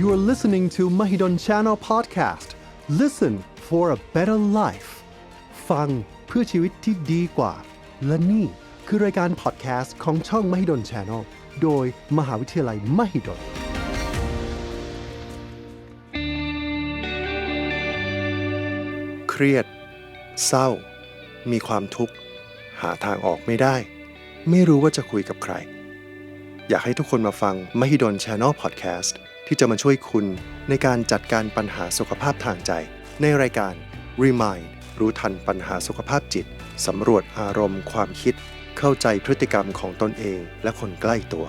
You are listening to Mahidol Channel Podcast. Listen for a better life. ฟังเพื่อชีวิตที่ดีกว่า และนี่คือรายการพอดแคสต์ของช่อง Mahidol Channel โดยมหาวิทยาลัย Mahidol เครียด เศร้า มีความทุกข์ หาทางออกไม่ได้ ไม่รู้ว่าจะคุยกับใคร อยากให้ทุกคนมาฟัง Mahidol Channel Podcast ที่จะมาช่วยคุณในการจัดการปัญหาสุขภาพทางใจ ในรายการ Remind รู้ทันปัญหาสุขภาพจิตสำรวจอารมณ์ความคิด เข้าใจพฤติกรรมของตนเองและคนใกล้ตัว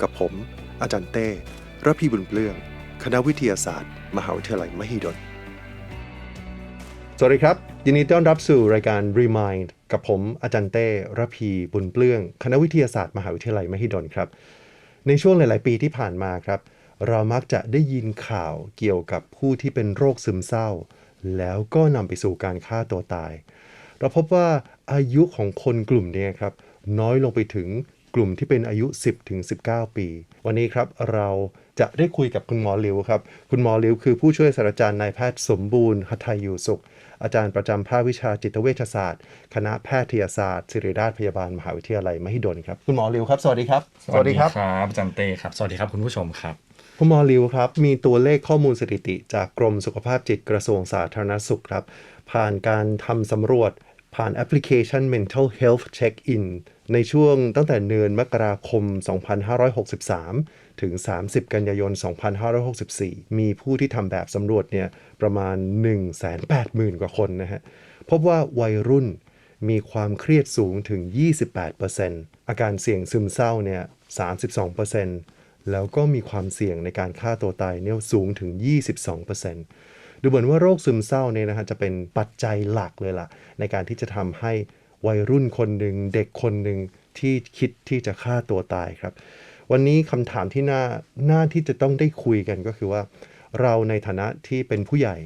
กับผม อาจารย์เต้ระพีบุญเปลือง คณะวิทยาศาสตร์ มหาวิทยาลัยมหิดล สวัสดีครับ ยินดีต้อนรับสู่รายการ Remind กับผมอาจารย์เต้ระพีบุญเปลือง คณะวิทยาศาสตร์ มหาวิทยาลัยมหิดลครับ ในช่วงหลาย ๆ ปีที่ผ่านมาครับ เรามักจะได้ยินข่าวเกี่ยวกับผู้ที่เป็นโรคซึมเศร้า แล้วก็นำไปสู่การฆ่าตัวตาย เราพบว่าอายุของคนกลุ่มนี้ครับ น้อยลงไปถึงกลุ่มที่เป็นอายุ 10ถึง19 ปี วันนี้ครับเราจะได้คุยกับคุณหมอลิวครับ คุณหมอลิวคือผู้ช่วยศาสตราจารย์นายแพทย์สมบูรณ์หัตถยูสุข อาจารย์ประจำภาควิชาจิตเวชศาสตร์ คณะแพทยศาสตร์ศิริราชพยาบาลมหาวิทยาลัยมหิดลครับ คุณหมอลิวครับ สวัสดีครับ สวัสดีครับอาจารย์เต้ครับ สวัสดีครับคุณผู้ชมครับ คุณหมอลิวครับ มีตัวเลขข้อมูลสถิติ จากกรมสุขภาพจิตกระทรวงสาธารณสุขครับ ผ่านการทำสำรวจผ่านแอปพลิเคชัน Mental Health Check-in ในช่วงตั้งแต่เดือนมกราคม 2563 ถึง 30 กันยายน 2564 มีผู้ที่ทำแบบสำรวจเนี่ยประมาณ 180,000 กว่าคนนะฮะ พบว่าวัยรุ่นมีความเครียดสูงถึง 28%อาการเสี่ยงซึมเศร้าเนี่ย 32% แล้วก็มีความเสี่ยงในการฆ่าตัวตายเนี่ยสูงถึง 22%ดูเหมือนว่าโรคซึมเศร้าเนี่ยนะฮะจะเป็นปัจจัยหลักเลยล่ะ ในการที่จะทำให้วัยรุ่นคนหนึ่งเด็กคนหนึ่งที่คิดที่จะฆ่าตัวตายครับ วันนี้คำถามที่น่าน่าที่จะต้องได้คุยกันก็คือว่า เราในฐานะที่เป็นผู้ใหญ่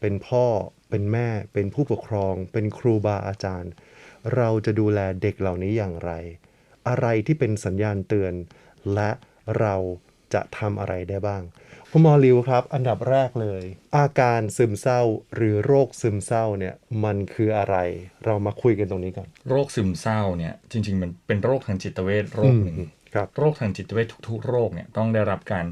เป็นพ่อ เป็นแม่ เป็นผู้ปกครอง เป็นครูบาอาจารย์ เราจะดูแลเด็กเหล่านี้อย่างไร อะไรที่เป็นสัญญาณเตือนและ เราจะทำอะไรได้บ้างคุณหมอลิวครับ อันดับแรกเลย อาการซึมเศร้าหรือโรคซึมเศร้าเนี่ยมันคืออะไร เรามาคุยกันตรงนี้ก่อนโรคซึมเศร้าเนี่ยจริง ๆ มันเป็นโรคทางจิตเวชโรคหนึ่งครับโรคทางจิตเวชทุกๆ โรคเนี่ยต้องได้รับการ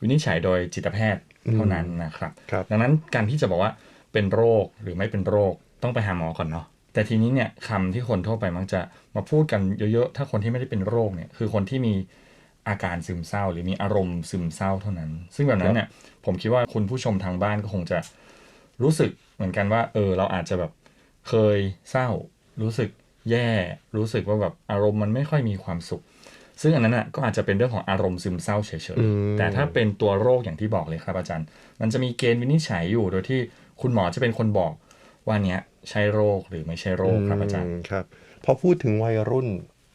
วินิจฉัยโดยจิตแพทย์เท่านั้นนะครับครับดังนั้นการที่จะบอกว่าเป็นโรคหรือไม่เป็นโรคต้องไปหาหมอก่อนเนาะแต่ทีนี้เนี่ยคำที่คนทั่วไปมักจะมาพูดกันเยอะๆถ้าคนที่ไม่ได้เป็นโรคเนี่ยคือคนที่มี อาการซึมเศร้า หรือมีอารมณ์ซึมเศร้าเท่านั้น ซึ่งแบบนั้นเนี่ยผมคิดว่าคุณผู้ชมทางบ้านก็คงจะรู้สึกเหมือนกันว่า เออ เราอาจจะแบบเคยเศร้า รู้สึกแย่ รู้สึกว่าแบบอารมณ์มันไม่ค่อยมีความสุข ซึ่งอันนั้นน่ะก็อาจจะเป็นเรื่องของอารมณ์ซึมเศร้าเฉยๆ แต่ถ้าเป็นตัวโรคอย่างที่บอกเลยครับอาจารย์ มันจะมีเกณฑ์วินิจฉัยอยู่โดยที่คุณหมอจะเป็นคนบอกว่าเนี้ยใช่โรคหรือไม่ใช่โรคครับอาจารย์มครับพอพูดถึงวัยรุ่น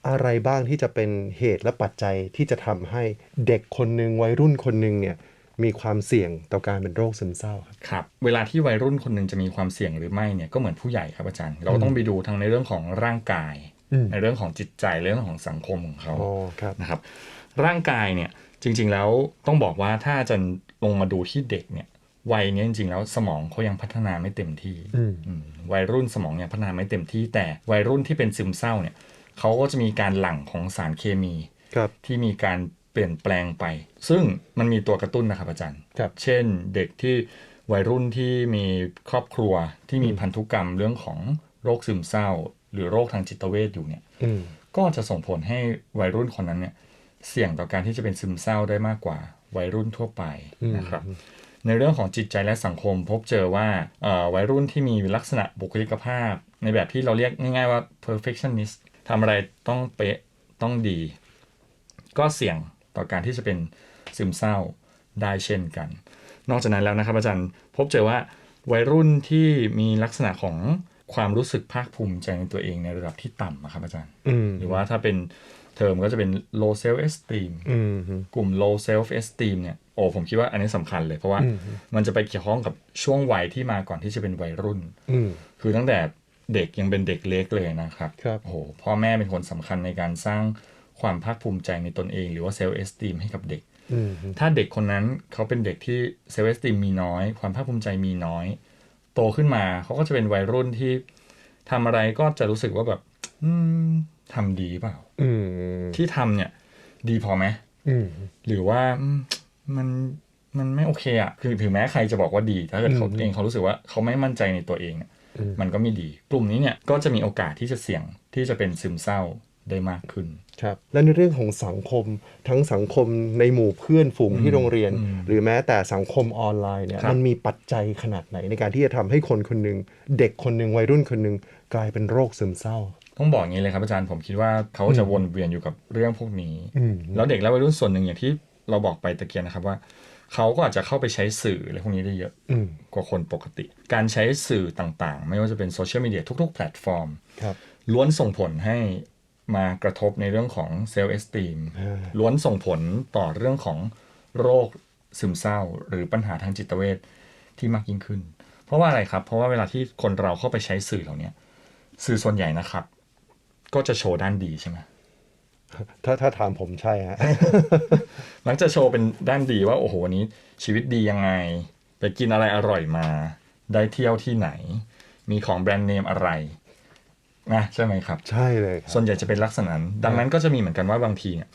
อะไรบ้างที่จะเป็นเหตุและปัจจัยที่จะทำให้เด็กคนหนึ่งวัยรุ่นคนหนึ่งเนี่ยมีความเสี่ยงต่อการเป็นโรคซึมเศร้าครับครับ เวลาที่วัยรุ่นคนหนึ่งจะมีความเสี่ยงหรือไม่เนี่ยก็เหมือนผู้ใหญ่ครับอาจารย์ เราต้องไปดูทั้งในเรื่องของร่างกาย ในเรื่องของจิตใจเรื่องของสังคมของเขาอ๋อครับนะครับ ร่างกายเนี่ยจริง ๆแล้วต้องบอกว่าถ้าจะลงมาดูที่เด็กเนี่ยวัยเนี้ยจริงๆแล้วสมองเขายังพัฒนาไม่เต็มที่อืมอืมวัยรุ่นสมองยังพัฒนาไม่เต็มที่แต่วัยรุ่นที่เป็นซึมเศร้าเนี่ย เขาก็จะมีการหลั่งของสารเคมีครับที่มีการเปลี่ยนแปลงไป ซึ่งมันมีตัวกระตุ้นนะครับอาจารย์ครับเช่นเด็กที่วัยรุ่นที่มีครอบครัวที่มีพันธุกรรมเรื่องของโรคซึมเศร้า หรือโรคทางจิตเวชอยู่เนี่ยอืมก็จะส่งผลให้วัยรุ่นคนนั้นเนี่ยเสี่ยงต่อการที่จะเป็นซึมเศร้าได้มากกว่าวัยรุ่นทั่วไปนะครับ ในเรื่องของจิตใจและสังคมพบเจอว่าเอ่อวัยรุ่นที่มีลักษณะบุคลิกภาพ ในแบบที่เราเรียกง่ายๆว่า perfectionist ทำอะไรต้องเป๊ะต้องดี ก็เสี่ยงต่อการที่จะเป็นซึมเศร้าได้เช่นกัน นอกจากนั้นแล้วนะครับ อาจารย์พบเจอว่าวัยรุ่นที่มีลักษณะของความรู้สึกภาคภูมิใจในตัวเองในระดับที่ต่ำอะครับอาจารย์อืมหรือว่าถ้าเป็นเทอมก็จะเป็น low self esteem อืมกลุ่ม low self esteem เนี่ยโอ้ผมคิดว่าอันนี้สำคัญเลยเพราะว่ามันจะไปเกี่ยวข้องกับช่วงวัยที่มาก่อนที่จะเป็นวัยรุ่นอืมคือตั้งแต่ เด็กยังเป็นเด็กเล็กเลยนะครับครับโอ้โหพ่อแม่เป็นคนสำคัญในการสร้างความภาคภูมิใจในตนเอง หรือว่าเซลล์เอสติมให้กับเด็กอืมถ้าเด็กคนนั้นเขาเป็นเด็กที่เซลล์เอสติมมีน้อย ความภาคภูมิใจมีน้อย โตขึ้นมาเขาก็จะเป็นวัยรุ่นที่ทำอะไรก็จะรู้สึกว่าแบบ อืมทำดีเปล่าอืมที่ทำเนี่ย ดีพอไหมอืมหรือว่าอืมมันมันไม่โอเคอะคือถึงแม้ใครจะบอกว่าดี ถ้าเกิดเขาอืมเองเขารู้สึกว่าเขาไม่มั่นใจในตัวเองเนี่ยอื มมันก็ไม่ดี กลุ่มนี้เนี่ยก็จะมีโอกาสที่จะเสี่ยงที่จะเป็นซึมเศร้าได้มากขึ้นครับและในเรื่องของสังคมทั้งสังคมในหมู่เพื่อนฝูงที่โรงเรียนอืมหรือแม้แต่สังคมออนไลน์เนี่ยครับมันมีปัจจัยขนาดไหนในการที่จะทำให้คนคนหนึ่งเด็กคนหนึ่งวัยรุ่นคนหนึ่งกลายเป็นโรคซึมเศร้า ต้องบอกอย่างนี้เลยครับอาจารย์ผมคิดว่าเขาจะวนเวียนอยู่กับเรื่องพวกนี้อืมแล้วเด็กและวัยรุ่นส่วนหนึ่งอย่างที่เราบอกไปตะเกียนนะครับว่า เขาก็อาจจะเข้าไปใช้สื่ออะไรพวกนี้ได้เยอะอืมกว่าคนปกติ การใช้สื่อต่างๆ ไม่ว่าจะเป็นโซเชียลมีเดียทุก ๆ แพลตฟอร์มครับล้วนส่งผลให้มากระทบในเรื่องของเซลล์เอสติมอ่าล้วนส่งผลต่อเรื่องของโรคซึมเศร้า หรือปัญหาทางจิตเวชที่มากยิ่งขึ้น เพราะว่าอะไรครับ เพราะว่าเวลาที่คนเราเข้าไปใช้สื่อเหล่านี้สื่อส่วนใหญ่นะครับ ก็จะโชว์ด้านดีใช่ไหม ถ้าถ้าถามผมใช่ฮะมักจะโชว์เป็นด้านดีว่าโอ้โหวันนี้ชีวิตดียังไง ไปกินอะไรอร่อยมา ได้เที่ยวที่ไหน มีของแบรนด์เนมอะไรนะใช่ไหมครับ ใช่เลยครับส่วนใหญ่จะเป็นลักษณะนั้นดังนั้นก็จะมีเหมือนกันว่าบางทีเนี่ย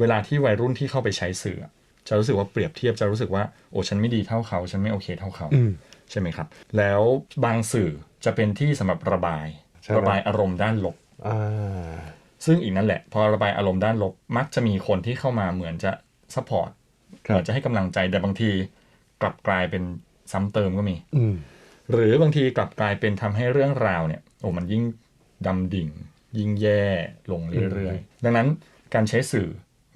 เวลาที่วัยรุ่นที่เข้าไปใช้สื่ออะจะรู้สึกว่าเปรียบเทียบจะรู้สึกว่าโอ้ฉันไม่ดีเท่าเขาฉันไม่โอเคเท่าเขาอืมใช่ไหมครับ แล้วบางสื่อจะเป็นที่สำหรับระบายใช่ไหมระบายอารมณ์ด้านลบอ่า ซึ่งอีกนั่นแหละ พอระบายอารมณ์ด้านลบมักจะมีคนที่เข้ามาเหมือนจะซัพพอร์ตครับเหมือนจะให้กำลังใจแต่บางทีกลับกลายเป็นซ้ำเติมก็มี อืมหรือบางทีกลับกลายเป็นทำให้เรื่องราวเนี่ยโอ้มันยิ่งดำดิ่ง ยิ่งแย่ลงเรื่อยๆ ดังนั้นการใช้สื่อ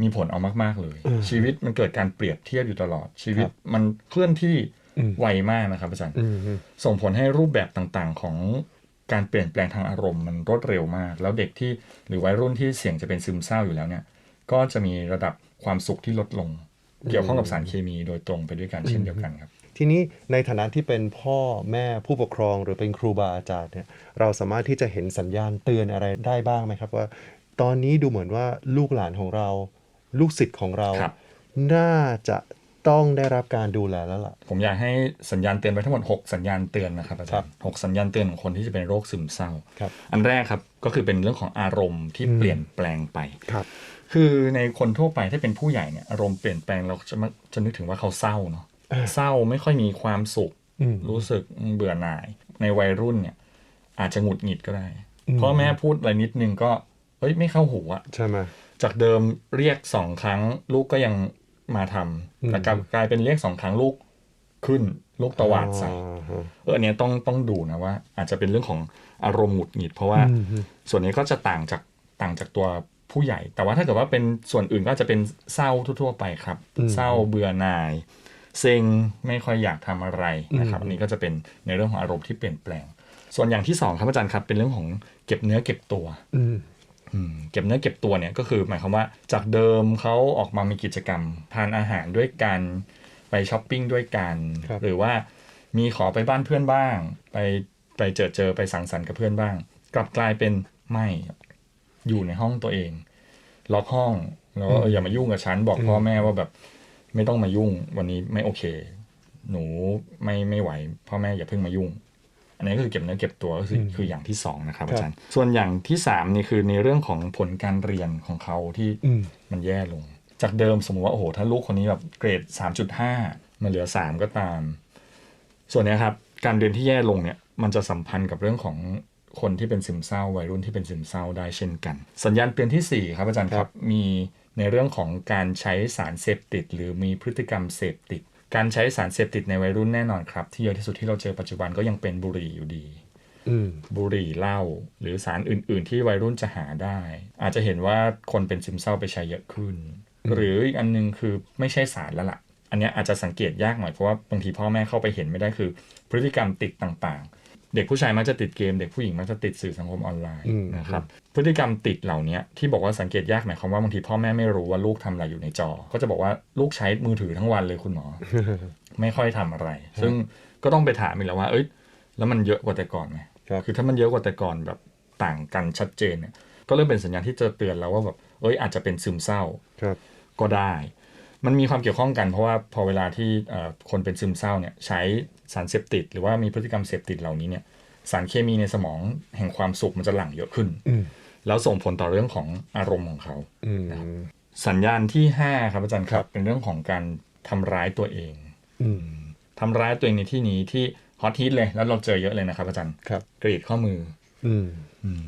มีผลเอามากๆเลยอืมชีวิตมันเกิดการเปรียบเทียบอยู่ตลอดชีวิตครับมันเคลื่อนที่อืมไวมากนะครับอาจารย์อืมอืมส่งผลให้รูปแบบต่างๆ ของ การเปลี่ยนแปลงทางอารมณ์มันรวดเร็วมาก แล้วเด็กที่หรือวัยรุ่นที่เสี่ยงจะเป็นซึมเศร้าอยู่แล้วเนี่ย ก็จะมีระดับความสุขที่ลดลง เกี่ยวข้องกับสารเคมีโดยตรงไปด้วยกันเช่นเดียวกันครับ ทีนี้ในฐานะที่เป็นพ่อแม่ผู้ปกครองหรือเป็นครูบาอาจารย์เนี่ยเราสามารถที่จะเห็นสัญญาณเตือนอะไรได้บ้างไหมครับว่า ตอนนี้ดูเหมือนว่าลูกหลานของเรา ลูกศิษย์ของเราครับน่าจะ ต้องได้รับการดูแลแล้วล่ะ ผมอยากให้สัญญาณเตือนไว้ทั้งหมด 6 สัญญาณเตือนนะครับอาจารย์หกสัญญาณเตือนของคนที่จะเป็นโรคซึมเศร้าครับอันแรกครับก็คือเป็นเรื่องของอารมณ์ที่อืมเปลี่ยนแปลงไปครับคือในคนทั่วไปถ้าเป็นผู้ใหญ่เนี่ยอารมณ์เปลี่ยนแปลงเราจะมักจะนึกถึงว่าเขาเศร้าเนาะอ่าเศร้าไม่ค่อยมีความสุขอืมรู้สึกเบื่อหน่าย ในวัยรุ่นเนี่ย อาจจะหงุดหงิดก็ได้อืมพ่อแม่พูดอะไรนิดนึงก็เฮ้ยไม่เข้าหูอะใช่ไหมจากเดิมเรียกสองครั้งลูกก็ยัง มาทำอืมแต่กลับกลายเป็นเรียกสองครั้งลูกขึ้นลูกตวาดใส่อ่าฮะเอออันเนี้ยต้องต้องดูนะว่า อาจจะเป็นเรื่องของอารมณ์หงุดหงิด เพราะว่าอืมฮึส่วนนี้ก็จะต่างจากต่างจากตัวผู้ใหญ่ แต่ว่าถ้าเกิดว่าเป็นส่วนอื่นก็จะเป็นเศร้าทั่ว ๆ ไปครับ เศร้าเบื่อหน่ายเซ็งไม่ค่อยอยากทำอะไรนะครับ อันนี้ก็จะเป็นในเรื่องของอารมณ์ที่เปลี่ยนแปลง ส่วนอย่างที่สองครับอาจารย์ครับ เป็นเรื่องของเก็บเนื้อเก็บตัวอืมอืม เก็บเนื้อเก็บตัวเนี่ยก็คือหมายความว่าจากเดิมเขาออกมามีกิจกรรม ทานอาหารด้วยกัน ไปช้อปปิ้งด้วยกันครับหรือว่ามีขอไปบ้านเพื่อนบ้าง ไปไปเจอเจอไปสังสรรค์กับเพื่อนบ้าง กลับกลายเป็นไม่อยู่ในห้องตัวเองล็อกห้องแล้วก็เอออย่ามายุ่งกับฉันบอกพ่อแม่ว่าแบบไม่ต้องมายุ่งวันนี้ไม่โอเค หนูไม่ไม่ไหว พ่อแม่อย่าเพิ่งมายุ่งอั นนี้ก็คือเก็บเนื้อเก็บตัวก็คืออคืออย่างที่สองนะครับอาจารย์ส่วนอย่างที่สามนี่คือในเรื่องของผลการเรียนของเขาที่อืมมันแย่ลง จากเดิมสมมติว่าโอ้โหถ้าลูกคนนี้แบบเกรด 3.5มาเหลือ 3 ก็ตาม ส่วนเนี้ยครับการเรียนที่แย่ลงเนี่ยมันจะสัมพันธ์กับเรื่องของคนที่เป็นซึมเศร้าวัยรุ่นที่เป็นซึมเศร้าได้เช่นกัน สัญญาณเตือนที่สี่ครับอาจารย์ครับมีในเรื่องของการใช้สารเสพติด หรือมีพฤติกรรมเสพติด การใช้สารเสพติดในวัยรุ่นแน่นอนครับ ที่เยอะที่สุดที่เราเจอปัจจุบันก็ยังเป็นบุหรี่อยู่ดีอืมบุหรี่เหล้าหรือสารอื่น ๆ ที่วัยรุ่นจะหาได้ อาจจะเห็นว่าคนเป็นซึมเศร้าไปใช้เยอะขึ้น หรืออีกอันนึงคือไม่ใช่สารแล้วล่ะ อันเนี้ยอาจจะสังเกตยากหน่อยเพราะว่าบางทีพ่อแม่เข้าไปเห็นไม่ได้คือ พฤติกรรมติดต่างๆ เด็กผู้ชายมักจะติดเกม เด็กผู้หญิงมักจะติดสื่อสังคมออนไลน์อืมนะครับพฤติกรรมติดเหล่านี้ที่บอกว่าสังเกตยากหมายความว่าบางทีพ่อแม่ไม่รู้ว่าลูกทำอะไรอยู่ในจอ ก็จะบอกว่าลูกใช้มือถือทั้งวันเลยคุณหมอ ไม่ค่อยทำอะไร ซึ่งก็ต้องไปถามอีกแล้วว่า เอ้ยแล้วมันเยอะกว่าแต่ก่อนไหมครับคือถ้ามันเยอะกว่าแต่ก่อนแบบต่างกันชัดเจนเนี่ยก็เริ่มเป็นสัญญาณที่จะเตือนแล้วว่าแบบเอ้ยอาจจะเป็นซึมเศร้าครับก็ได้ มันมีความเกี่ยวข้องกันเพราะว่าพอเวลาที่เอ่อคนเป็นซึมเศร้าเนี่ยใช้สารเสพติด หรือว่ามีพฤติกรรมเสพติดเหล่านี้เนี่ยสารเคมีในสมองแห่งความสุขมันจะหลั่งเยอะขึ้นอืมแล้วส่งผลต่อเรื่องของอารมณ์ของเขาอืมสัญญาณที่ห้าครับอาจารย์ครับเป็นเรื่องของการทำร้ายตัวเองอืมทำร้ายตัวเองในที่นี้ที่ฮอตฮิตเลยแล้วเราเจอเยอะเลยนะครับ อาจารย์ครับกรีดข้อมือ อืม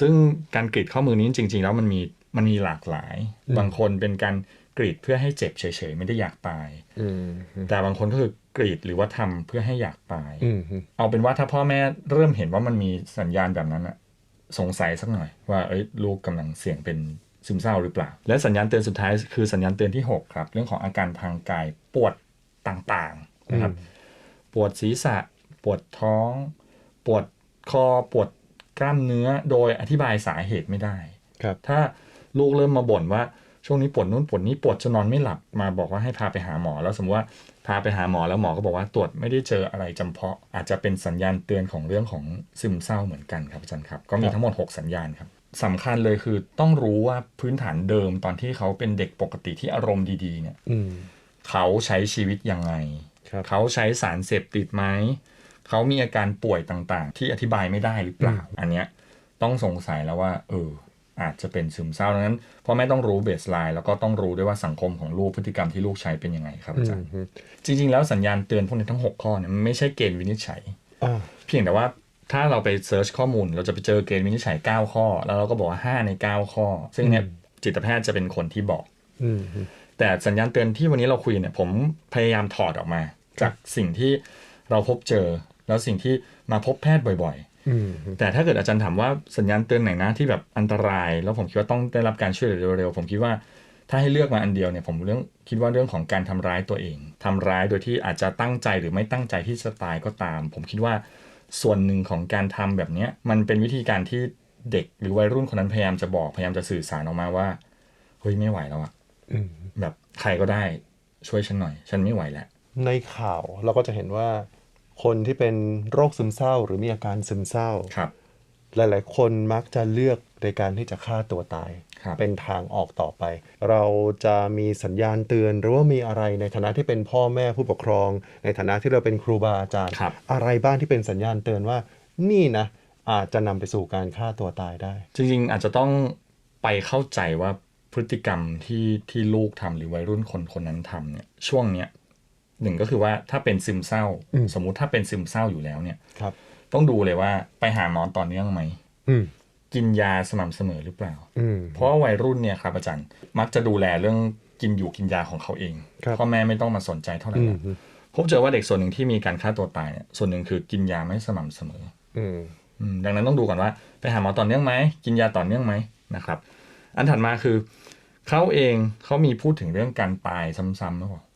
ซึ่งการกรีดข้อมือนี้จริง ๆ แล้วมันมีมันมีหลากหลาย บางคนเป็นการ กรีดเพื่อให้เจ็บเฉยๆไม่ได้อยากตายอืมแต่บางคนก็คือกรีดหรือว่าทำเพื่อให้อยากตายอืมเอาเป็นว่าถ้าพ่อแม่เริ่มเห็นว่ามันมีสัญญาณแบบนั้นอะสงสัยสักหน่อยว่าเอ้ยลูกกำลังเสี่ยงเป็นซึมเศร้าหรือเปล่า และสัญญาณเตือนสุดท้ายคือสัญญาณเตือนที่ 6 ครับ เรื่องของอาการทางกายปวดต่างๆนะครับ ปวดศีรษะ ปวดท้อง ปวดคอปวดกล้ามเนื้อโดยอธิบายสาเหตุไม่ได้ครับ ถ้าลูกเริ่มมาบ่นว่า ช่วงนี้ปวดนู้นปวดนี้ปวดจนนอนไม่หลับมาบอกว่าให้พาไปหาหมอ แล้วสมมติว่าพาไปหาหมอแล้วหมอก็บอกว่าตรวจไม่ได้เจออะไรจำเพาะ อาจจะเป็นสัญญาณเตือนของเรื่องของซึมเศร้าเหมือนกันครับอาจารย์ครับ ก็มีทั้งหมด 6 สัญญาณครับสำคัญเลยคือต้องรู้ว่าพื้นฐานเดิมตอนที่เขาเป็นเด็กปกติที่อารมณ์ดีๆเนี่ยอืมเขาใช้ชีวิตยังไงครับเขาใช้สารเสพติดไหมเขามีอาการป่วยต่างๆ ที่อธิบายไม่ได้หรือเปล่า อันเนี้ยต้องสงสัยแล้วว่า เออ อาจจะเป็นซึมเศร้าดังนั้นพ่อแม่ต้องรู้เบสไลน์แล้วก็ต้องรู้ด้วยว่าสังคมของลูกพฤติกรรมที่ลูกใช้เป็นยังไงครับอาจารย์จริง ๆ แล้วสัญญาณเตือนพวกนี้ทั้ง 6 ข้อเนี่ยมันไม่ใช่เกณฑ์วินิจฉัยอ่าเพียงแต่ว่าถ้าเราไปเซิร์ชข้อมูล เราจะไปเจอเกณฑ์วินิจฉัย 9 ข้อ แล้วเราก็บอกว่า 5 ใน 9 ข้อ ซึ่งเนี่ยจิตแพทย์จะเป็นคนที่บอกอืมแต่สัญญาณเตือนที่วันนี้เราคุยเนี่ย ผมพยายามถอดออกมา จากสิ่งที่เราพบเจอ แล้วสิ่งที่มาพบแพทย์บ่อยอืมๆ แต่ถ้าเกิดอาจารย์ถามว่าสัญญาณเตือนไหนนะที่แบบอันตราย แล้วผมคิดว่าต้องได้รับการช่วยเหลือเร็วๆผมคิดว่าถ้าให้เลือกมาอันเดียวเนี่ยผมเรื่องคิดว่าเรื่องของการทำร้ายตัวเองทำร้ายโดยที่อาจจะตั้งใจหรือไม่ตั้งใจที่จะตายก็ตาม ผมคิดว่าส่วนหนึ่งของการทำแบบเนี้ยมันเป็นวิธีการที่เด็กหรือวัยรุ่นคนนั้นพยายามจะบอกพยายามจะสื่อสารออกมาว่าเฮ้ยไม่ไหวแล้วอะอืมแบบใครก็ได้ช่วยฉันหน่อย ฉันไม่ไหวแล้วในข่าวเราก็จะเห็นว่า คนที่เป็นโรคซึมเศร้า หรือมีอาการซึมเศร้าครับ หลาย ๆ คนมักจะเลือกในการที่จะฆ่าตัวตายครับเป็นทางออกต่อไป เราจะมีสัญญาณเตือน หรือว่ามีอะไรในฐานะที่เป็นพ่อแม่ผู้ปกครอง ในฐานะที่เราเป็นครูบาอาจารย์ครับอะไรบ้างที่เป็นสัญญาณเตือนว่า นี่นะ อาจจะนำไปสู่การฆ่าตัวตายได้ จริง ๆ อาจจะต้องไปเข้าใจว่าพฤติกรรมที่ที่ลูกทำหรือวัยรุ่นคนคนนั้นทำเนี่ยช่วงเนี้ย หนึ่งก็คือว่าถ้าเป็นซึมเศร้าอืมสมมุติถ้าเป็นซึมเศร้าอยู่แล้วเนี่ยครับ ต้องดูเลยว่าไปหาหมอต่อเนื่องไหมอืมกินยาสม่ำเสมอหรือเปล่าอืมเพราะว่าวัยรุ่นเนี่ยครับอาจารย์มักจะดูแลเรื่องกินอยู่กินยาของเขาเองครับพ่อแม่ไม่ต้องมาสนใจเท่าไหร่อืหรมอกพบเจอว่าเด็กส่วนหนึ่งที่มีการฆ่าตัวตายเนี่ยส่วนหนึ่งคือกินยาไม่สม่ำเสมออืมอืมดังนั้นต้องดูก่อนว่า ไปหาหมอต่อเนื่องไหมกินยาต่อเนื่องไหมนะครับ อันถัดมาคือเขาเองเขามีพูดถึงเรื่องการตายซ้ำๆหรือเปล่าอืมอืม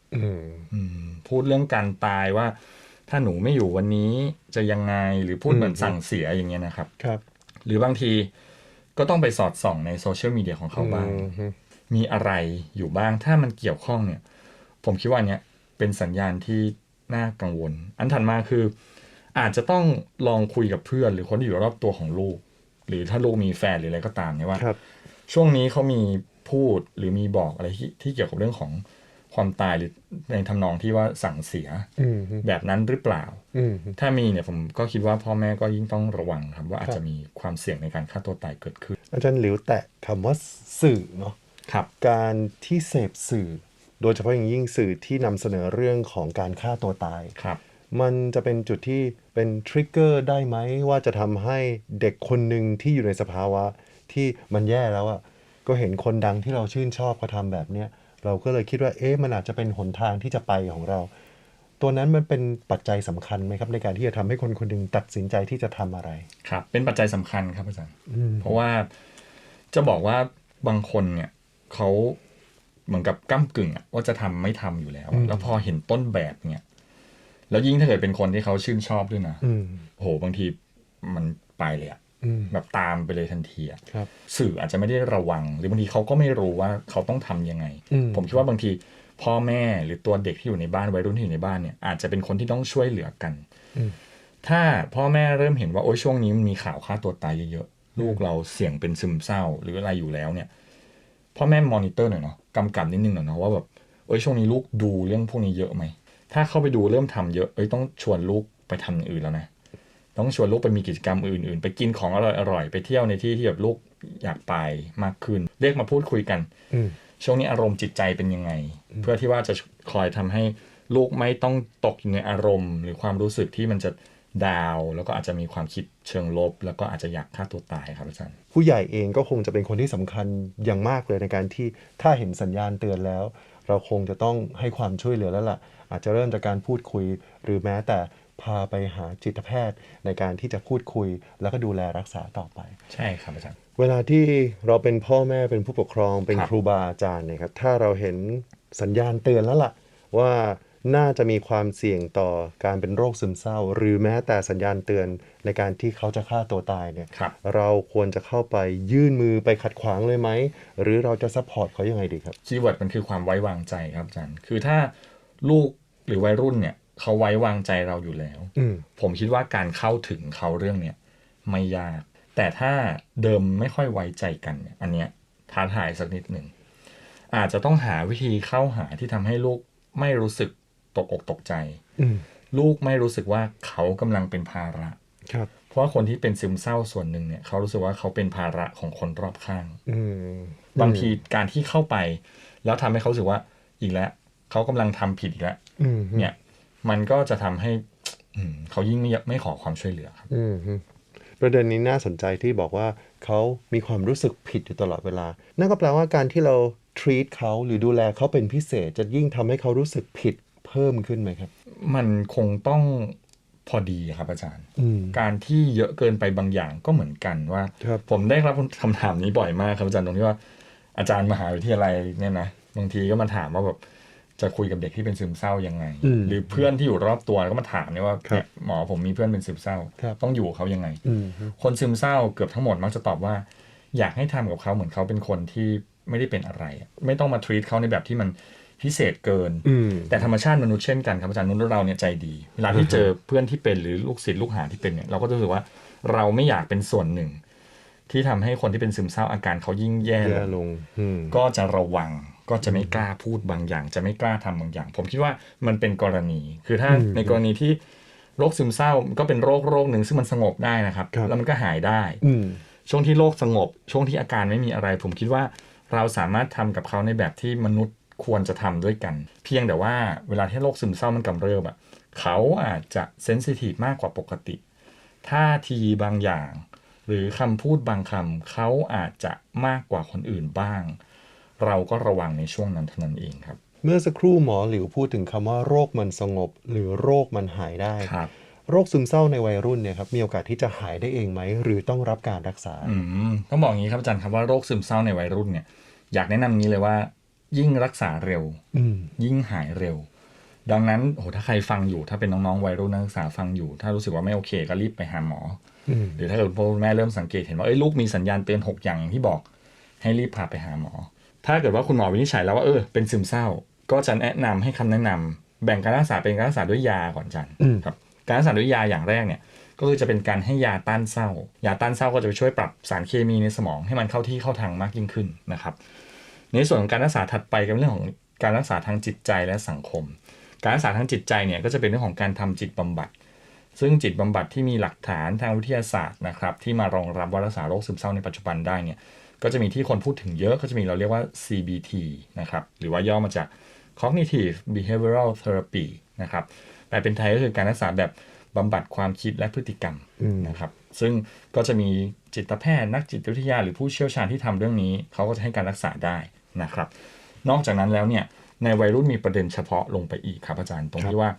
พูดเรื่องการตายว่า ถ้าหนูไม่อยู่วันนี้จะยังไงหรือพูดเหมือนสั่งเสียอย่างเงี้ยนะครับ ครับ หรือบางทีก็ต้องไปสอดส่องในโซเชียลมีเดียของเขาบ้างอืมมีอะไรอยู่บ้างถ้ามันเกี่ยวข้องเนี่ย ผมคิดว่าอันเนี้ยเป็นสัญญาณที่น่ากังวล อันถัดมาคือ อาจจะต้องลองคุยกับเพื่อน หรือคนที่อยู่รอบตัวของลูก หรือถ้าลูกมีแฟนหรืออะไรก็ตามเนี่ยว่าครับช่วงนี้เขามีพูดหรือมีบอกอะไรที่ที่เกี่ยวกับเรื่องของ ความตายหรือในทำนองที่ว่าสั่งเสียอืมแบบนั้นหรือเปล่าอืมถ้ามีเนี่ยผมก็คิดว่าพ่อแม่ก็ยิ่งต้องระวังครับว่าอาจจะมีความเสี่ยงในการฆ่าตัวตายเกิดขึ้น อาจารย์หลิวแตะคำว่าสื่อเนาะครับการที่เสพสื่อ โดยเฉพาะอย่างยิ่งสื่อที่นำเสนอเรื่องของการฆ่าตัวตายครับ มันจะเป็นจุดที่เป็นทริกเกอร์ได้ไหมว่าจะทำให้เด็กคนหนึ่งที่อยู่ในสภาวะที่มันแย่แล้วอะก็เห็นคนดังที่เราชื่นชอบเขาทำแบบเนี้ย เราก็เลยคิดว่าเอ๊ะมันอาจจะเป็นหนทางที่จะไปของเรา ตัวนั้นมันเป็นปัจจัยสำคัญไหมครับ ในการที่จะทำให้คนคนหนึ่งตัดสินใจที่จะทำอะไร ครับ เป็นปัจจัยสำคัญครับอาจารย์เพราะว่าจะบอกว่าบางคนเนี่ยเขาเหมือนกับก้ากึ่งอะว่าจะทำไม่ทำอยู่แล้วอะแล้วพอเห็นต้นแบบเนี่ยแล้วยิ่งถ้าเกิดเป็นคนที่เขาชื่นชอบด้วยนะอืมโหบางทีมันไปเลยอะอืม แบบตามไปเลยทันทีอะครับสื่ออาจจะไม่ได้ระวัง หรือบางทีเขาก็ไม่รู้ว่าเขาต้องทำยังไงอืมผมคิดว่าบางทีพ่อแม่หรือตัวเด็กที่อยู่ในบ้านวัยรุ่นที่อยู่ในบ้านเนี่ยอาจจะเป็นคนที่ต้องช่วยเหลือกันอืมถ้าพ่อแม่เริ่มเห็นว่าโอ้ยช่วงนี้มันมีข่าวฆ่าตัวตายเยอะๆลูกเราเสี่ยงเป็นซึมเศร้าหรืออะไรอยู่แล้วเนี่ย พ่อแม่มอนิเตอร์หน่อยเนาะกำกับนิดนึงหน่อยเนาะว่าแบบเอ้ยช่วงนี้ลูกดูเรื่องพวกนี้เยอะไหมถ้าเข้าไปดูเริ่มทำเยอะเอ้ยต้องชวนลูกไปทำอย่างอื่นแล้วนะ ต้องชวนลูกไปมีกิจกรรมอื่นๆ ไปกินของอร่อยๆ ไปเที่ยวในที่ที่แบบลูกอยากไปมากขึ้น เรียกมาพูดคุยกันอืมช่วงนี้อารมณ์จิตใจเป็นยังไง เพื่อที่ว่าจะคอยทำให้ลูกไม่ต้องตกอยู่ในอารมณ์ หรือความรู้สึกที่มันจะดาวน์แล้วก็อาจจะมีความคิดเชิงลบ แล้วก็อาจจะอยากฆ่าตัวตายครับอาจารย์ผู้ใหญ่เองก็คงจะเป็นคนที่สำคัญอย่างมากเลยในการที่ถ้าเห็นสัญญาณเตือนแล้ว เราคงจะต้องให้ความช่วยเหลือแล้วล่ะ อาจจะเริ่มจากการพูดคุย หรือแม้แต่ พาไปหาจิตแพทย์ในการที่จะพูดคุย แล้วก็ดูแลรักษาต่อไป ใช่ครับอาจารย์ เวลาที่เราเป็นพ่อแม่เป็นผู้ปกครองเป็นครับครูบาอาจารย์เนี่ยครับถ้าเราเห็นสัญญาณเตือนแล้วล่ะ ว่าน่าจะมีความเสี่ยงต่อการเป็นโรคซึมเศร้า หรือแม้แต่สัญญาณเตือนในการที่เขาจะฆ่าตัวตายเนี่ยครับเราควรจะเข้าไปยื่นมือไปขัดขวางเลยไหม หรือเราจะซัพพอร์ตเขายังไงดีครับคีย์เวิร์ดมันคือความไว้วางใจครับอาจารย์คือถ้าลูกหรือวัยรุ่นเนี่ย เขาไว้วางใจเราอยู่แล้วอืมผมคิดว่าการเข้าถึงเขาเรื่องเนี้ยไม่ยาก แต่ถ้าเดิมไม่ค่อยไว้ใจกันเนี่ยอันเนี้ยท้าทายสักนิดหนึ่ง อาจจะต้องหาวิธีเข้าหาที่ทำให้ลูกไม่รู้สึกตกอกตกใจอืมลูกไม่รู้สึกว่าเขากำลังเป็นภาระครับเพราะว่าคนที่เป็นซึมเศร้าส่วนหนึ่งเนี่ย เขารู้สึกว่าเขาเป็นภาระของคนรอบข้างอืมบางทีการที่เข้าไป แล้วทำให้เขารู้สึกว่าอีกแล้วเขากำลังทำผิดอีกแล้วอืมเนี่ย มันก็จะทำให้อืมเขายิ่งไม่ไม่ขอความช่วยเหลือครับอืมฮึประเด็นนี้น่าสนใจที่บอกว่าเขามีความรู้สึกผิดอยู่ตลอดเวลา นั่นก็แปลว่าการที่เรา treat เขาหรือดูแลเขาเป็นพิเศษ จะยิ่งทำให้เขารู้สึกผิดเพิ่มขึ้นไหมครับ มันคงต้องพอดีครับอาจารย์อืมการที่เยอะเกินไปบางอย่างก็เหมือนกันว่าครับผมได้รับคำถามนี้บ่อยมากครับอาจารย์ตรงที่ว่าอาจารย์มหาวิทยาลัยเนี่ยนะบางทีก็มาถามว่าแบบ จะคุยกับเด็กที่เป็นซึมเศร้ายังไงอืมหรือเพื่อนที่อยู่รอบตัวก็มาถามเนี่ยว่าครับเนี่ยหมอผมมีเพื่อนเป็นซึมเศร้าครับต้องอยู่กับเขายังไงอืมฮึคนซึมเศร้าเกือบทั้งหมดมักจะตอบว่า อยากให้ทำกับเขาเหมือนเขาเป็นคนที่ไม่ได้เป็นอะไรอะไม่ต้องมาทรีตเขาในแบบที่มันพิเศษเกินอืมแต่ธรรมชาติมนุษย์เช่นกันครับอาจารย์มนุษย์เราเนี่ยใจดี เวลาที่เจอเพื่อนที่เป็นหรือลูกศิษย์ลูกหาที่เป็นเนี่ยเราก็จะรู้สึกว่าเราไม่อยากเป็นส่วนหนึ่ง ที่ทำให้คนที่เป็นซึมเศร้าอาการเขายิ่งแย่แย่ลลงงอืมก็จะระวัง ก็จะไม่กล้าพูดบางอย่าง จะไม่กล้าทำบางอย่าง ผมคิดว่ามันเป็นกรณี คือถ้าอืมในกรณีที่โรคซึมเศร้าก็เป็นโรคโรคหนึ่งซึ่งมันสงบได้นะครับครับแล้วมันก็หายได้อืมช่วงที่โรคสงบ ช่วงที่อาการไม่มีอะไร ผมคิดว่าเราสามารถทำกับเขาในแบบที่มนุษย์ควรจะทำด้วยกัน เพียงแต่ว่าเวลาที่โรคซึมเศร้ามันกำเริบอะเขาอาจจะเซนซิทีฟมากกว่าปกติท่าทีบางอย่าง หรือคำพูดบางคำเขาอาจจะมากกว่าคนอื่นบ้าง เราก็ระวังในช่วงนั้นเท่านั้นเองครับ เมื่อสักครู่หมอหลิวพูดถึงคำว่าโรคมันสงบ หรือโรคมันหายได้ครับโรคซึมเศร้าในวัยรุ่นเนี่ยครับมีโอกาสที่จะหายได้เองไหม หรือต้องรับการรักษาอืมต้องบอกอย่างนี้ครับอาจารย์ครับว่าโรคซึมเศร้าในวัยรุ่นเนี่ยอยากแนะนำนี้เลยว่า ยิ่งรักษาเร็วอืมยิ่งหายเร็ว ดังนั้นโอ้โหถ้าใครฟังอยู่ ถ้าเป็นน้องๆวัยรุ่นนักศึกษาฟังอยู่ ถ้ารู้สึกว่าไม่โอเคก็รีบไปหาหมออืมหรือถ้าเกิดพ่อคุณแม่เริ่มสังเกตเห็นว่าเอ้ยลูกมีสัญญาณเตือนหกอย่างอย่างที่บอก ให้รีบพาไปหาหมอ ถ้าเกิดว่าคุณหมอวินิจฉัยแล้วว่าเออเป็นซึมเศร้า ก็จะแนะนำให้คำแนะนำแบ่งการรักษาเป็นการรักษาด้วยยาก่อนจันอืมครับการรักษาด้วยยาอย่างแรกเนี่ยก็คือจะเป็นการให้ยาต้านเศร้า ยาต้านเศร้าก็จะไปช่วยปรับสารเคมีในสมองให้มันเข้าที่เข้าทางมากยิ่งขึ้นนะครับ ในส่วนของการรักษาถัดไปก็เป็นเรื่องของการรักษาทางจิตใจและสังคม การรักษาทางจิตใจเนี่ยก็จะเป็นเรื่องของการทำจิตบำบัด ซึ่งจิตบำบัดที่มีหลักฐานทางวิทยาศาสตร์นะครับที่มารองรับว่ารักษาโรคซึมเศร้าในปัจจุบันได้เนี่ย ก็จะมีที่คนพูดถึงเยอะก็จะมีเราเรียกว่า CBT นะครับหรือว่าย่อมาจาก Cognitive Behavioral Therapy นะครับแปลเป็นไทยก็คือการรักษาแบบบำบัดความคิดและพฤติกรรมอืมนะครับ ซึ่งก็จะมีจิตแพทย์นักจิตวิทยา หรือผู้เชี่ยวชาญที่ทำเรื่องนี้ เขาก็จะให้การรักษาได้นะครับ นอกจากนั้นแล้วเนี่ยในวัยรุ่นมีประเด็นเฉพาะลงไปอีกครับอาจารย์ตรงครับที่ว่า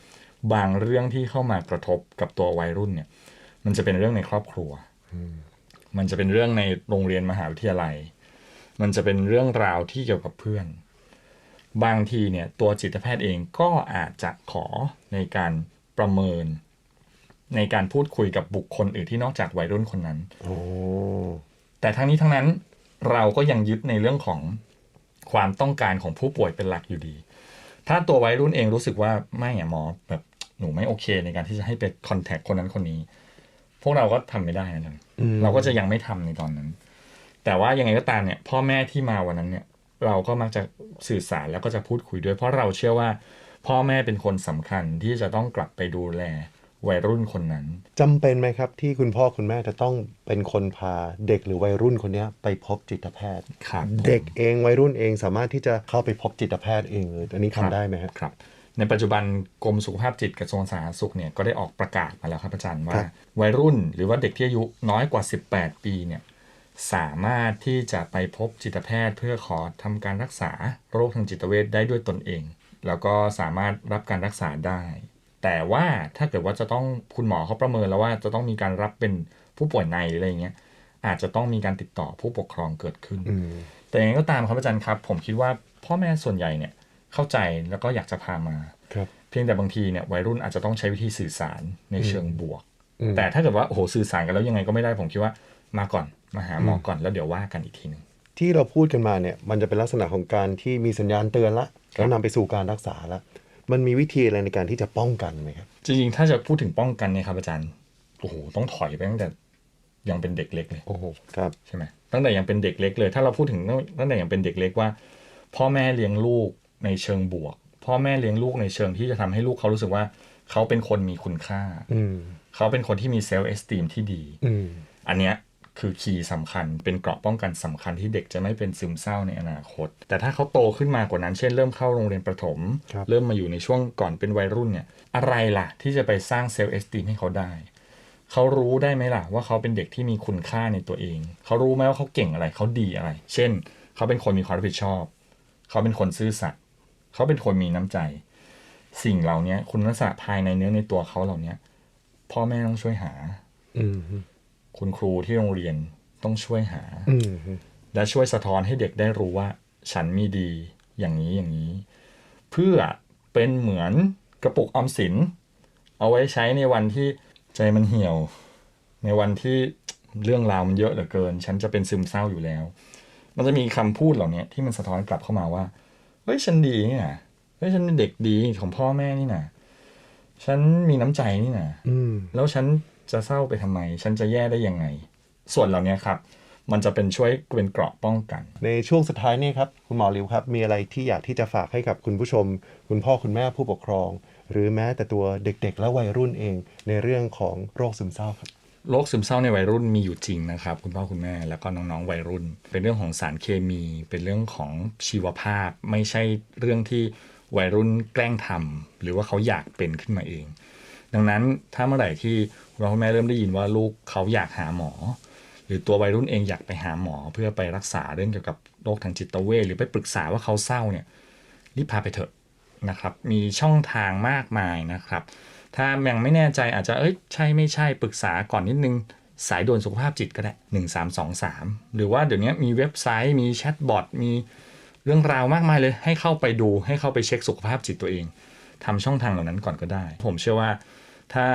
บางเรื่องที่เข้ามากระทบกับตัววัยรุ่นเนี่ย มันจะเป็นเรื่องในครอบครัว มันจะเป็นเรื่องในโรงเรียนมหาวิทยาลัย มันจะเป็นเรื่องราวที่เกี่ยวกับเพื่อน บางทีเนี่ยตัวจิตแพทย์เองก็อาจจะขอในการประเมิน ในการพูดคุยกับบุคคลอื่นที่นอกจากวัยรุ่นคนนั้น โอ้ แต่ทั้งนี้ทั้งนั้นเราก็ยังยึดในเรื่องของความต้องการของผู้ป่วยเป็นหลักอยู่ดี ถ้าตัววัยรุ่นเองรู้สึกว่าไม่อะหมอแบบหนูไม่โอเคในการที่จะให้ไปคอนแทคคนนั้นคนนี้ พวกเราก็ทำไม่ได้นะจ๊ะอืมเราก็จะยังไม่ทำในตอนนั้น แต่ว่ายังไงก็ตามเนี่ย พ่อแม่ที่มาวันนั้นเนี่ย เราก็มักจะสื่อสารแล้วก็จะพูดคุยด้วย เพราะเราเชื่อว่า พ่อแม่เป็นคนสำคัญที่จะต้องกลับไปดูแลวัยรุ่นคนนั้นจำเป็นไหมครับ ที่คุณพ่อคุณแม่จะต้องเป็นคนพาเด็กหรือวัยรุ่นคนเนี้ยไปพบจิตแพทย์ครับเด็กเองวัยรุ่นเองสามารถที่จะเข้าไปพบจิตแพทย์เองเลยอันนี้ทำได้ไหมครับครับ ในปัจจุบันกรมสุขภาพจิตกระทรวงสาธารณสุขเนี่ยก็ได้ออกประกาศมาแล้วครับอาจารย์ว่าครับวัยรุ่นหรือว่าเด็กที่อายุน้อยกว่า 18 ปีเนี่ยสามารถที่จะไปพบจิตแพทย์เพื่อขอทำการรักษาโรคทางจิตเวชได้ด้วยตนเอง แล้วก็สามารถรับการรักษาได้ แต่ว่าถ้าเกิดว่าจะต้องคุณหมอเขาประเมินแล้วว่าจะต้องมีการรับเป็นผู้ป่วยในหรืออะไรอย่างเงี้ยอาจจะต้องมีการติดต่อผู้ปกครองเกิดขึ้นอืมแต่ยังไงก็ตามครับอาจารย์ครับ ผมคิดว่าพ่อแม่ส่วนใหญ่เนี่ย เข้าใจแล้วก็อยากจะพามาครับเพียงแต่บางทีเนี่ยวัยรุ่นอาจจะต้องใช้วิธีสื่อสารในเชิงบวกอืมแต่ถ้าเกิดว่าโอ้โหสื่อสารกันแล้วยังไงก็ไม่ได้ผมคิดว่ามาก่อนมาหาหมอก่อนแล้วเดี๋ยวว่ากันอีกทีหนึ่งที่เราพูดกันมาเนี่ยมันจะเป็นลักษณะของการที่มีสัญญาณเตือนละแล้วนำไปสู่การรักษาละมันมีวิธีอะไรในการที่จะป้องกันไหมครับจริงๆ ถ้าจะพูดถึงป้องกันเนี่ยครับอาจารย์โอ้โหต้องถอยไปตั้งแต่ยังเป็นเด็กเล็กเลยโอ้โหครับใช่ไหมตั้งแต่ยังเป็นเด็กเล็กเลย ถ้าเราพูดถึงตั้งแต่ยังเป็นเด็กเล็กว่า พ่อแม่เลี้ยงลูก ในเชิงบวก พ่อแม่เลี้ยงลูกในเชิงที่จะทำให้ลูกเขารู้สึกว่า เขาเป็นคนมีคุณค่าอืมเขาเป็นคนที่มีเซลล์เอสติมที่ดีอืมอันเนี้ยคือคีย์สำคัญเป็นเกราะป้องกันสำคัญที่เด็กจะไม่เป็นซึมเศร้าในอนาคต แต่ถ้าเขาโตขึ้นมากว่านั้น เช่นเริ่มเข้าโรงเรียนประถมครับเริ่มมาอยู่ในช่วงก่อนเป็นวัยรุ่นเนี่ย อะไรล่ะ ที่จะไปสร้างเซลล์เอสติมให้เขาได้ เขารู้ได้ไหมล่ะ ว่าเขาเป็นเด็กที่มีคุณค่าในตัวเอง เขารู้ไหมว่าเขาเก่งอะไรเขาดีอะไร เช่น เขาเป็นคนมีความรับผิดชอบ เขาเป็นคนซื่อสัตย์ เขาเป็นคนมีน้ำใจ สิ่งเหล่านี้คุณลักษณะภายในเนื้อในตัวเขาเหล่านี้พ่อแม่ต้องช่วยหาอืมคุณครูที่โรงเรียนต้องช่วยหาอืมและช่วยสะท้อนให้เด็กได้รู้ว่า ฉันมีดีอย่างนี้อย่างนี้ เพื่อเป็นเหมือนกระปุกออมสิน เอาไว้ใช้ในวันที่ใจมันเหี่ยว ในวันที่เรื่องราวมันเยอะเหลือเกิน ฉันจะเป็นซึมเศร้าอยู่แล้ว มันจะมีคำพูดเหล่านี้ที่มันสะท้อนกลับเข้ามาว่า เฮ้ยฉันดีนี่นะเฮ้ยฉันเป็นเด็กดีของพ่อแม่นี่นะฉันมีน้ำใจนี่นะอืมแล้วฉันจะเศร้าไปทำไม ฉันจะแย่ได้ยังไง ส่วนเหล่านี้ครับ มันจะเป็นช่วยเป็นเกราะป้องกัน ในช่วงสุดท้ายนี่ครับ คุณหมอริวครับ มีอะไรที่อยากที่จะฝากให้กับคุณผู้ชม คุณพ่อคุณแม่ผู้ปกครอง หรือแม้แต่ตัวเด็กๆ และวัยรุ่นเองในเรื่องของโรคซึมเศร้าครับ โรคซึมเศร้าในวัยรุ่นมีอยู่จริงนะครับ คุณพ่อคุณแม่แล้วก็น้องๆวัยรุ่น เป็นเรื่องของสารเคมี เป็นเรื่องของชีวภาพ ไม่ใช่เรื่องที่วัยรุ่นแกล้งทำหรือว่าเขาอยากเป็นขึ้นมาเอง ดังนั้นถ้าเมื่อไหร่ที่คุณพ่อคุณแม่เริ่มได้ยินว่าลูกเขาอยากหาหมอ หรือตัววัยรุ่นเองอยากไปหาหมอ เพื่อไปรักษาเรื่องเกี่ยวกับโรคทางจิตเวชหรือไปปรึกษาว่าเขาเศร้าเนี่ยรีบพาไปเถอะนะครับ มีช่องทางมากมายนะครับ ถ้ายังไม่แน่ใจอาจจะเอ้ยใช่ไม่ใช่ปรึกษาก่อนนิดนึง สายด่วนสุขภาพจิตก็ได้ 1323 หรือว่าเดี๋ยวนี้มีเว็บไซต์มีแชทบอทมีเรื่องราวมากมายเลย ให้เข้าไปดูให้เข้าไปเช็คสุขภาพจิตตัวเองทำช่องทางเหล่านั้นก่อนก็ได้ ผมเชื่อว่า ถ้า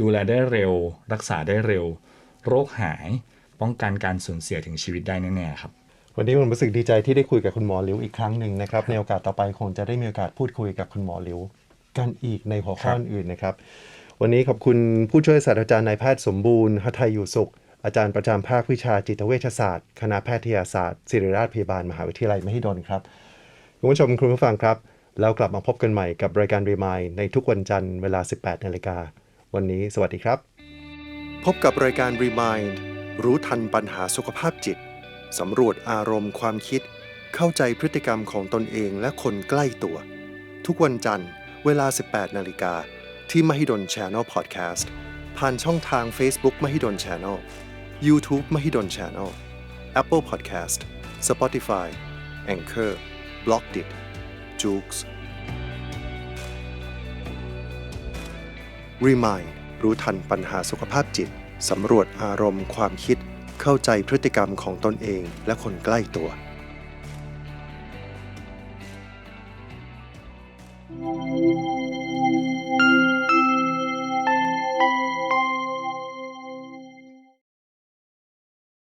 ดูแลได้เร็ว รักษาได้เร็ว โรคหายป้องกันการสูญเสียถึงชีวิตได้แน่ๆครับวันนี้ผมรู้สึกดีใจที่ได้คุยกับคุณหมอลิวอีกครั้งหนึ่งนะครับในโอกาสต่อไปคงจะได้มีโอกาสพูดคุยกับคุณหมอลิว กันอีกในหัวข้ออื่นนะครับ วันนี้ขอบคุณผู้ช่วยศาสตราจารย์นายแพทย์สมบูรณ์หทัยอยู่สุข อาจารย์ประจำภาควิชาจิตเวชศาสตร์ คณะแพทยศาสตร์ศิริราชพยาบาลมหาวิทยาลัยมหิดลครับคุณผู้ชมคุณผู้ฟังครับ แล้วกลับมาพบกันใหม่กับรายการรีมายในทุกวันจันทร์เวลา 18นาฬิกาวันนี้สวัสดีครับ พบกับรายการ Remind รู้ทันปัญหาสุขภาพจิต สำรวจอารมณ์ความคิด เข้าใจพฤติกรรมของตนเองและคนใกล้ตัว ทุกวันจันทร์ เวลา 18 นาฬิกา ที่ Mahidol Channel Podcast ผ่านช่องทาง Facebook Mahidol Channel YouTube Mahidol Channel Apple Podcast Spotify Anchor b l o g d i t j o o x Remind รู้ทันปัญหาสุขภาพจิต สำรวจอารมณ์ความคิด เข้าใจพฤติกรรมของตนเองและคนใกล้ตัว